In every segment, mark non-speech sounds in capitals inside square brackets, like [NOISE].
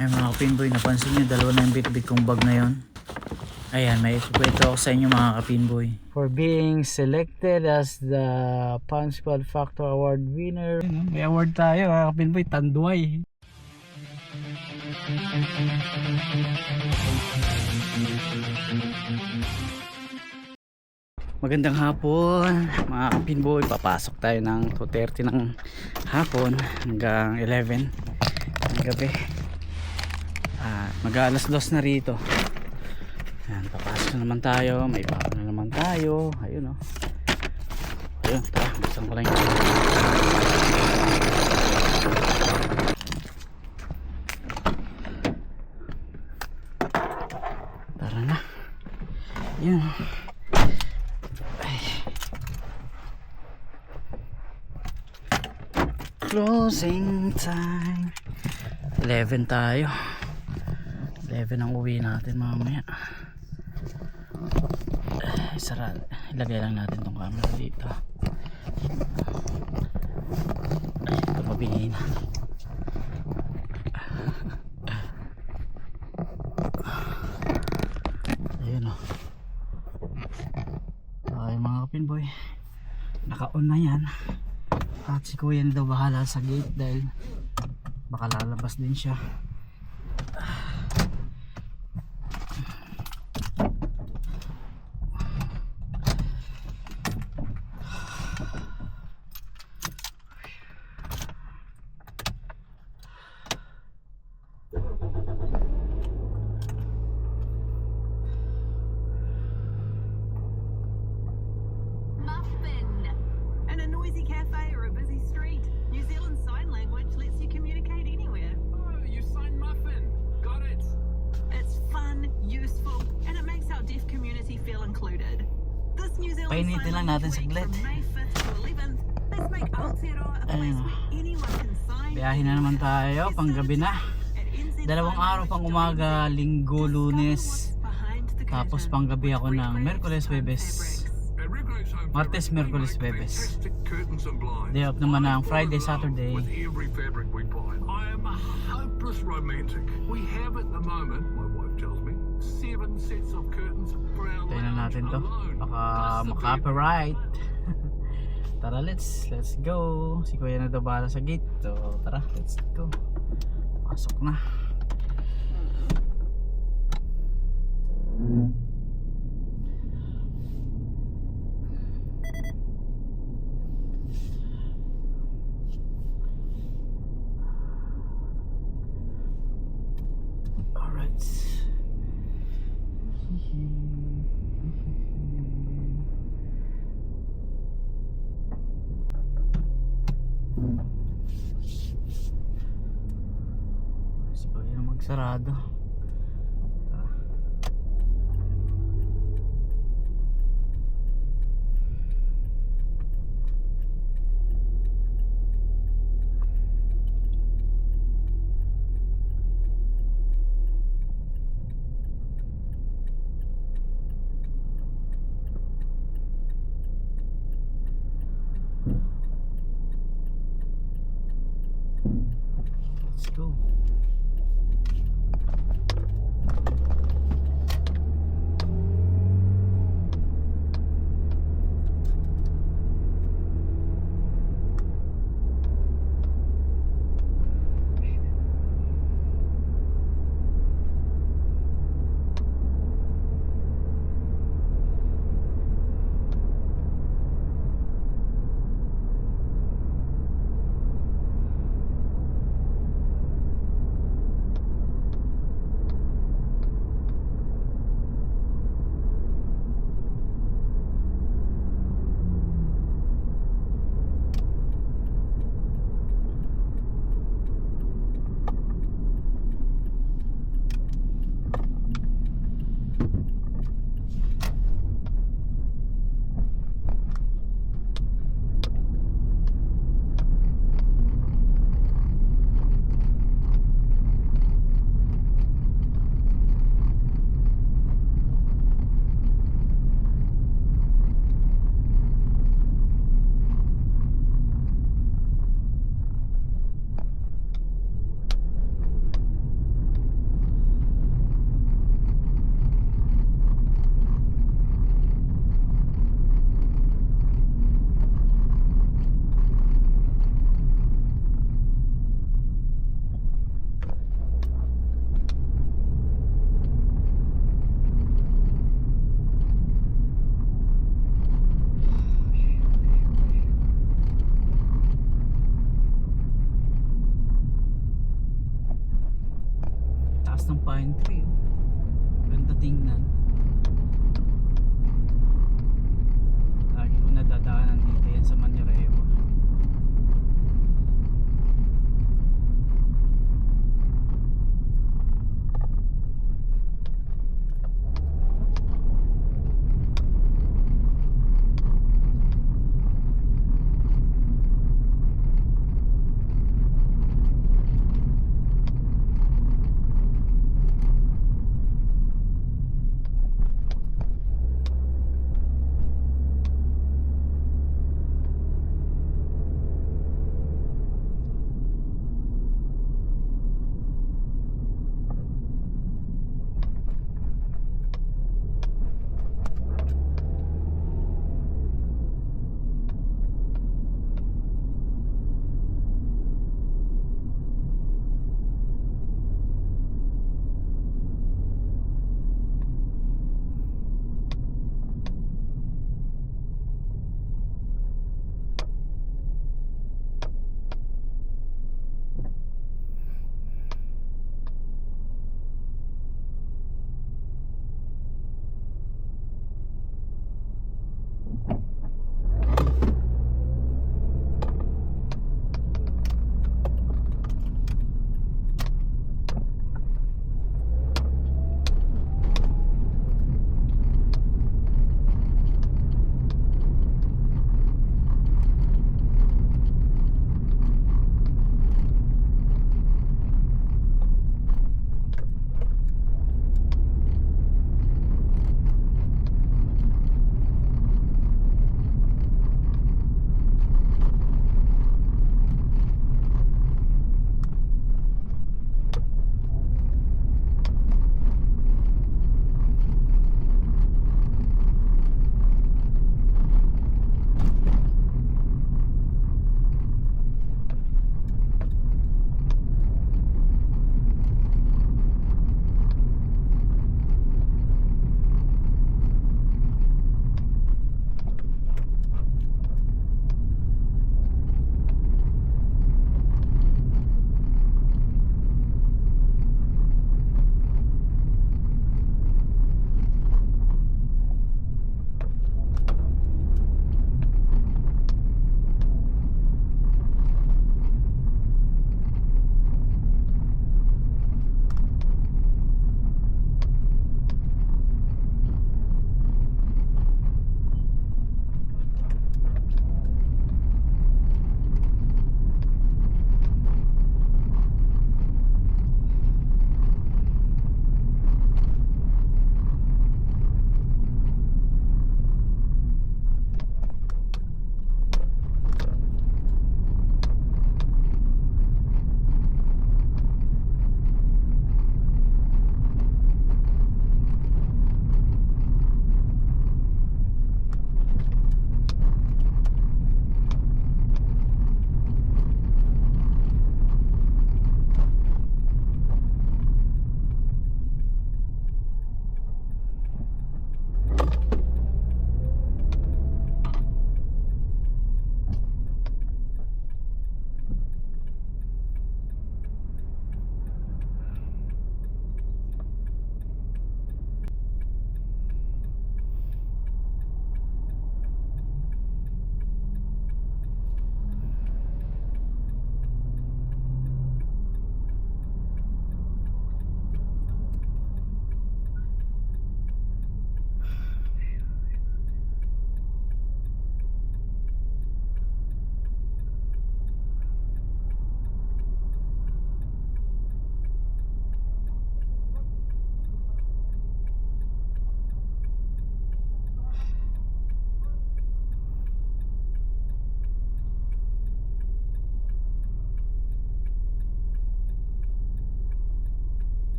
Ay mga kapinboy, napansin nyo dalawa na yung bit-bit kong bag na yon. Ayan, may ikwento ako sa inyo mga kapinboy. For being selected as the Pan Squad Factor Award winner. May award tayo mga kapinboy, Tanduay. Magandang hapon mga kapinboy Papasok tayo ng 2.30 ng hapon hanggang 11 ng gabi At mag alas dos na rito. Ayan, papasok na naman tayo. May bako na naman tayo. Ayun o Ayun, tara, buksan ko lang yung Tara na. Yun Closing time. 11 tayo 11 ang uwi natin mamaya. Sara ilagay lang natin tong camera dito. Ay ito mabingin ayun o ay mga kapinboy naka on na yan. At si kuya na daw bahala sa gate dahil baka lalabas din siya our deaf community feel included. This New Zealand Painitin Sign lang Language natin Week saglit. from May 5th to 11th, let's make Aotearoa a place Ayun. where anyone can sign. biyahe na naman tayo panggabi na dalawang araw pang umaga linggo lunes tapos panggabi ako ng Merkules, Webes. Martes, Merkules, Webes. Day off naman ng Friday, Saturday. With every fabric we buy. I am a hopeless romantic. We have at the moment, lounge natin to. baka maka-copyright [LAUGHS] tara let's let's go. Si kuya na bahala sa gate. So tara let's go. Pasok na Alright. Siguro yun ang magsarado. Tara. Let's go.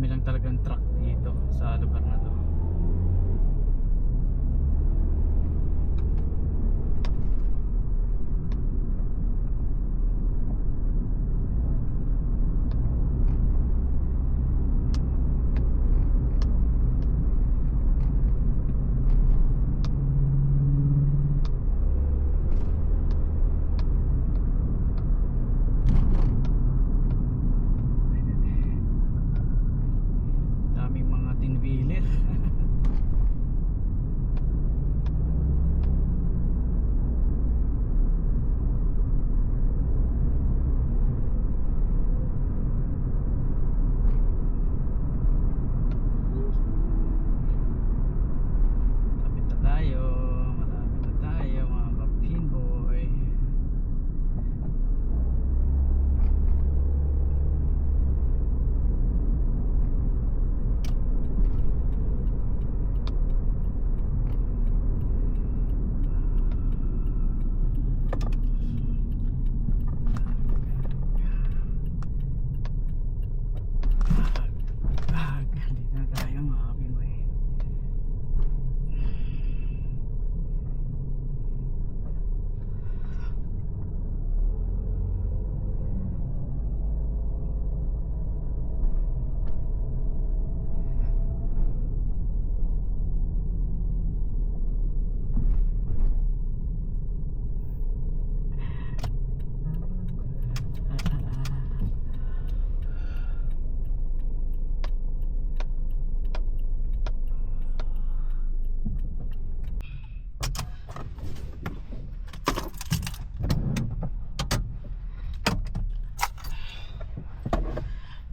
marami lang talagang truck dito sa lugar na to.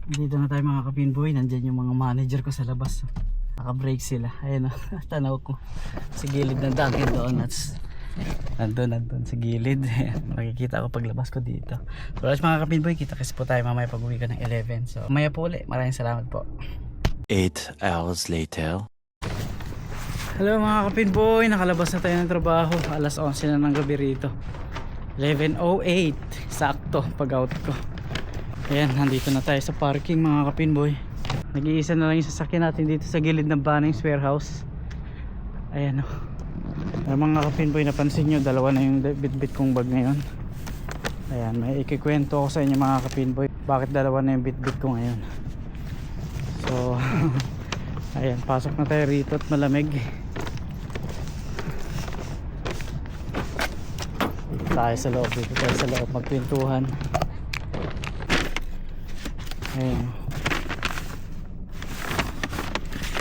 Nandito na tayo mga kapinboy. Nandyan yung mga manager ko sa labas. Naka-break sila. Ayan o. [LAUGHS] Tanaw ko. Sa gilid ng Dunkin Donuts. Nandun, nandun sa gilid. [LAUGHS] Ayan, Makikita ko paglabas ko dito. So, guys, mga kapinboy, kita kasi po tayo mamaya pag uwi ka ng 11. So, mamaya po ulit. Maraming salamat po. Eight hours later. Hello mga kapinboy, nakalabas na tayo ng trabaho. Alas 11 na ng gabi rito. 11.08. Sakto pag out ko. Ayan, nandito na tayo sa parking mga kapinboy. Nag-iisa na lang yung sasakyan natin dito sa gilid ng Bunnings Warehouse. Ayan o. Oh. mga kapinboy, napansin nyo, dalawa na yung bit-bit kong bag ngayon. Ayan, may ikikwento ko sa inyo mga kapinboy. Bakit dalawa na yung bit-bit ko ngayon. So, [LAUGHS] ayan, pasok na tayo rito at malamig. Tayo sa loob, dito tayo sa loob magpintuhan. Ayan.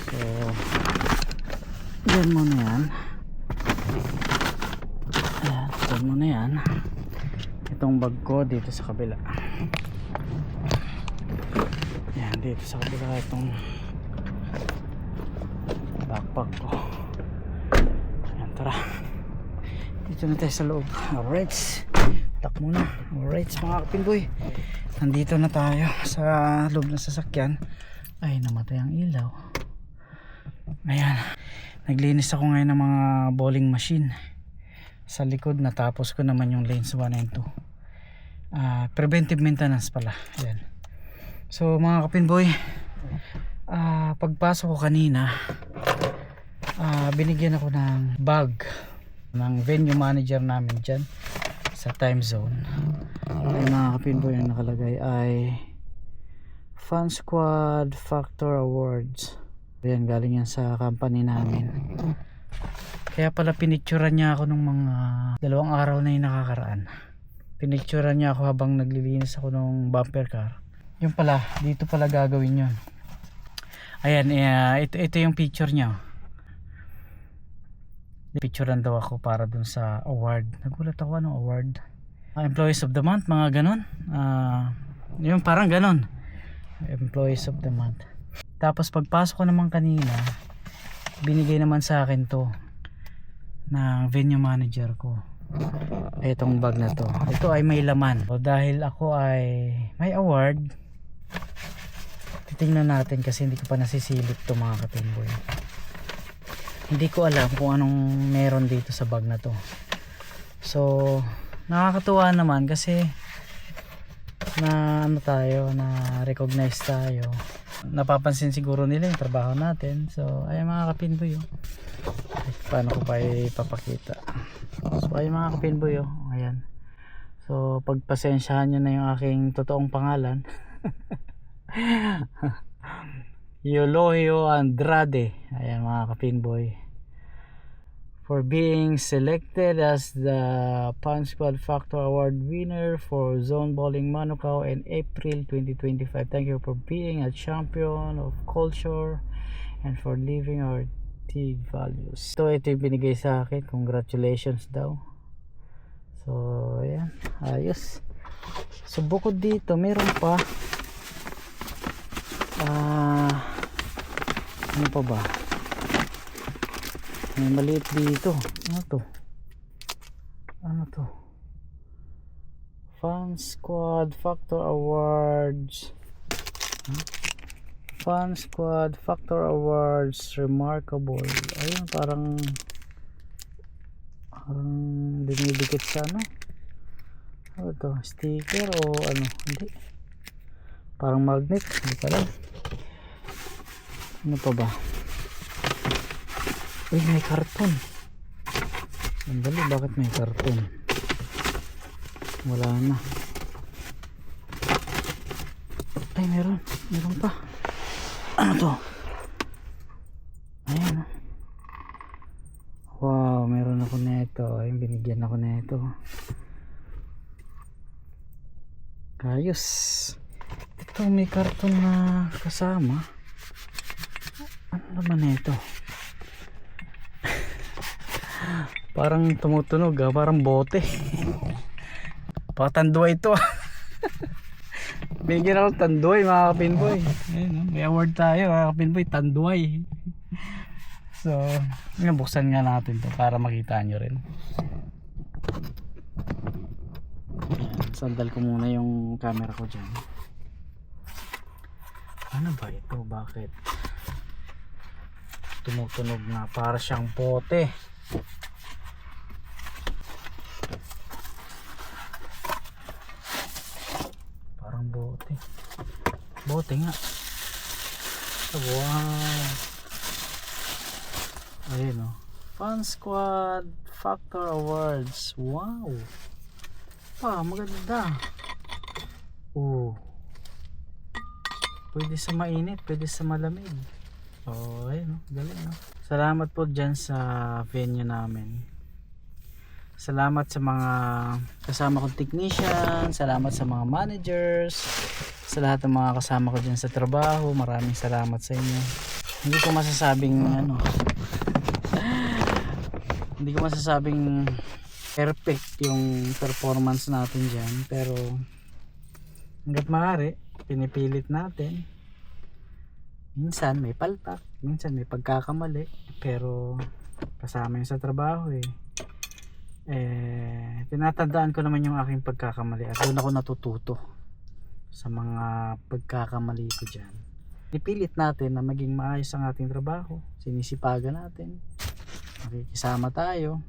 So, dyan muna yan. Ayan, dyan muna yan. Itong bag ko dito sa kabila. Ayan, dito sa kabila itong backpack ko. Ayan, tara. Dito na tayo sa loob. Alright. Tak muna. Alright, mga kapinboy. Nandito na tayo sa loob ng sasakyan. Ay, namatay ang ilaw. Ayan. Naglinis ako ngayon ng mga bowling machine. Sa likod, natapos ko naman yung lanes 1 and 2. Ah, preventive maintenance pala. Ayan. So, mga kapinboy, ah, pagpasok ko kanina, ah, binigyan ako ng bag ng venue manager namin dyan sa time zone. Ay mga kapinboy ang nakalagay ay Fun Squad Factor Awards. Yan galing yan sa company namin. Kaya pala pinicturean niya ako ng mga dalawang araw na yung nakakaraan. Pinicturean niya ako habang naglilinis ako ng bumper car. Yun pala dito pala gagawin yun. Ayan eh, ito, ito yung picture niya picturean daw ako para dun sa award. Nagulat ako anong award? Ah, employees of the month mga ganon Ah, yung parang ganon employees of the month. Tapos pagpasok ko naman kanina binigay naman sa akin to ng venue manager ko. Itong bag na to. Ito ay may laman. So, dahil ako ay may award titingnan natin kasi hindi ko pa nasisilip to mga katimboy hindi ko alam kung anong meron dito sa bag na to. So nakakatuwa naman kasi na ano tayo na recognize tayo. Napapansin siguro nila yung trabaho natin. So ay mga kapinboy oh. Paano ko pa ipapakita? So ay mga kapinboy oh. ayan. So pagpasensyahan nyo na yung aking totoong pangalan [LAUGHS] Eulogio Andrade. Ayan mga kapinboy for being selected as the Pan Squad Factor Award winner for Zone Bowling Manukau in April 2025 thank you for being a champion of culture and for living our TIG values. So ito yung binigay sa akin. Congratulations daw. So ayan. Ayos. So bukod dito meron pa ah ano pa ba? May maliit dito. Ano to? Ano to? Fan Squad Factor Awards. Huh? Fan Squad Factor Awards. Remarkable. Ayun parang parang dinidikit sa ano ano to? Sticker o ano? Hindi. Parang magnet. Hindi pala ano pa ba Uy, may karton. Ang dali, bakit may karton? Wala na. Ay, meron. Meron pa. Ano to? Ayan. oh. Wow, meron ako nito. Ay, binigyan ako nito. Ayos. Ito, may karton na kasama. Ano naman nito? parang tumutunog ah, parang bote patanduwa ito ah. Bigyan ako tanduay mga kapinboy. No? may award tayo mga kapinboy, tanduay. So, buksan nga natin to para makita nyo rin. Sandal ko muna yung camera ko dyan. Ano ba ito? Bakit? Tumutunog na para siyang pote. Parang bote. Bote nga. Wow. Ayun o. Fun Squad Factor Awards. Wow. Pa, maganda. Oh. Pwede sa mainit, pwede sa malamig. Oh, ayun o. Galing o. Salamat po dyan sa venue namin. Salamat sa mga kasama kong technician, salamat sa mga managers, sa lahat ng mga kasama ko dyan sa trabaho. Maraming salamat sa inyo. Hindi ko masasabing ano, [LAUGHS] hindi ko masasabing perfect yung performance natin dyan pero hanggat maaari pinipilit natin minsan may palpak minsan may pagkakamali pero kasama yun sa trabaho eh. Eh tinatandaan ko naman yung aking pagkakamali at doon ako natututo sa mga pagkakamali ko dyan. Ipilit natin na maging maayos ang ating trabaho sinisipagan natin makikisama tayo.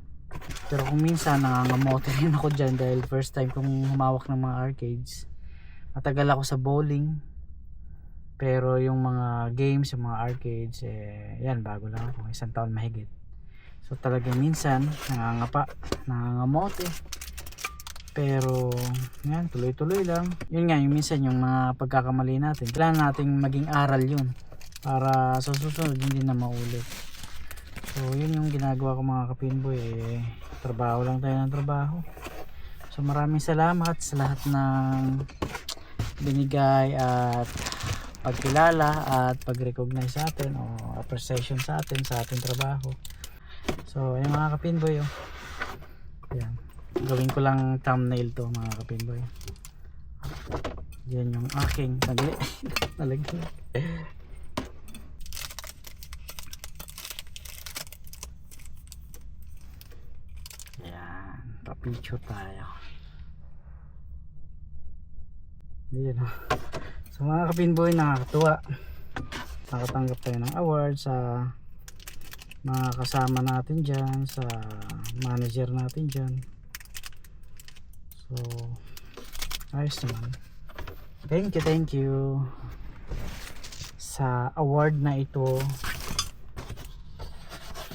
Pero kung minsan nangangamote rin ako dyan dahil first time kong humawak ng mga arcades. Matagal ako sa bowling pero yung mga games yung mga arcades eh yan bago lang ako. Isang taon mahigit. So talagang minsan nangangapa nangangamote. Pero yan tuloy tuloy lang. Yun nga yung minsan yung mga pagkakamali natin. Kailangan nating maging aral yun para sa susunod hindi na maulit. So yun yung ginagawa ko mga kapinboy eh, trabaho lang tayo ng trabaho. So maraming salamat sa lahat ng binigay at pagkilala at pag-recognize sa atin o appreciation sa atin sa ating trabaho. So ayun mga kapinboy oh. Yan. Gawin ko lang thumbnail to mga kapinboy. Yan yung aking nagli [LAUGHS] nalagyan. Ayan, papicture tayo. Ayan o. So mga kapinboy, nakakatuwa. Nakatanggap tayo ng award sa mga kasama natin dyan, sa manager natin dyan. So, ayos naman. Thank you, thank you sa award na ito.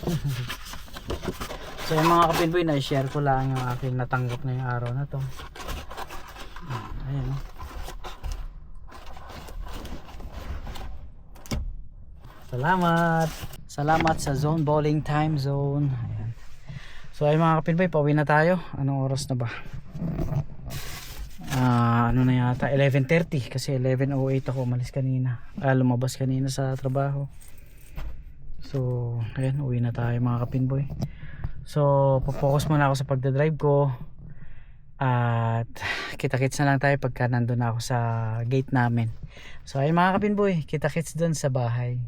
[LAUGHS] So yung mga kapinboy na share ko lang yung aking natanggap ngayong araw na to. Ayan Salamat. Salamat sa Zone Bowling Time Zone. Ayan. So ay mga kapinboy, pauwi na tayo. Anong oras na ba? Ah, ano na yata 11:30 kasi 11:08 ako umalis kanina. Ah, lumabas kanina sa trabaho. So, ayan, uwi na tayo mga kapinboy. So, focus muna ako sa pagdadrive ko. At kita-kits na lang tayo pagka nandun na ako sa gate namin. So, ay mga kapinboy, kita-kits dun sa bahay.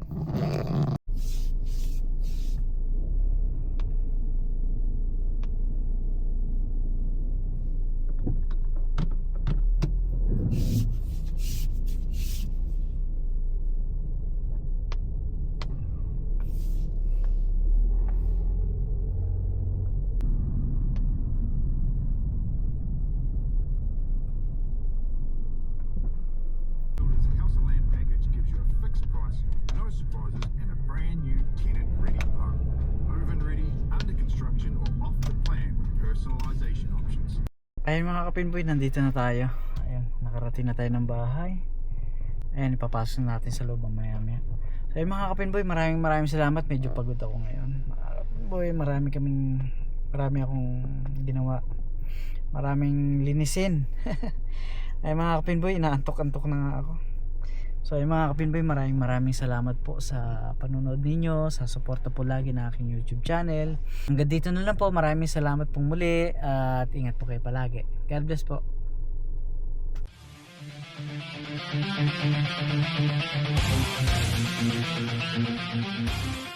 Ayun mga kapinboy, nandito na tayo. Ayun, nakarating na tayo ng bahay. Ayun, ipapasok na natin sa loob mamaya maya. So ayun mga kapinboy, maraming maraming salamat. Medyo pagod ako ngayon. Mga kapinboy, marami kaming, marami akong ginawa. Maraming linisin. [LAUGHS] ayun mga kapinboy, inaantok-antok na nga ako. So ayun mga kapinboy, maraming maraming salamat po sa panonood ninyo, sa suporta po lagi na aking YouTube channel. Hanggang dito na lang po, maraming salamat pong muli at ingat po kayo palagi. God bless po. Ayan.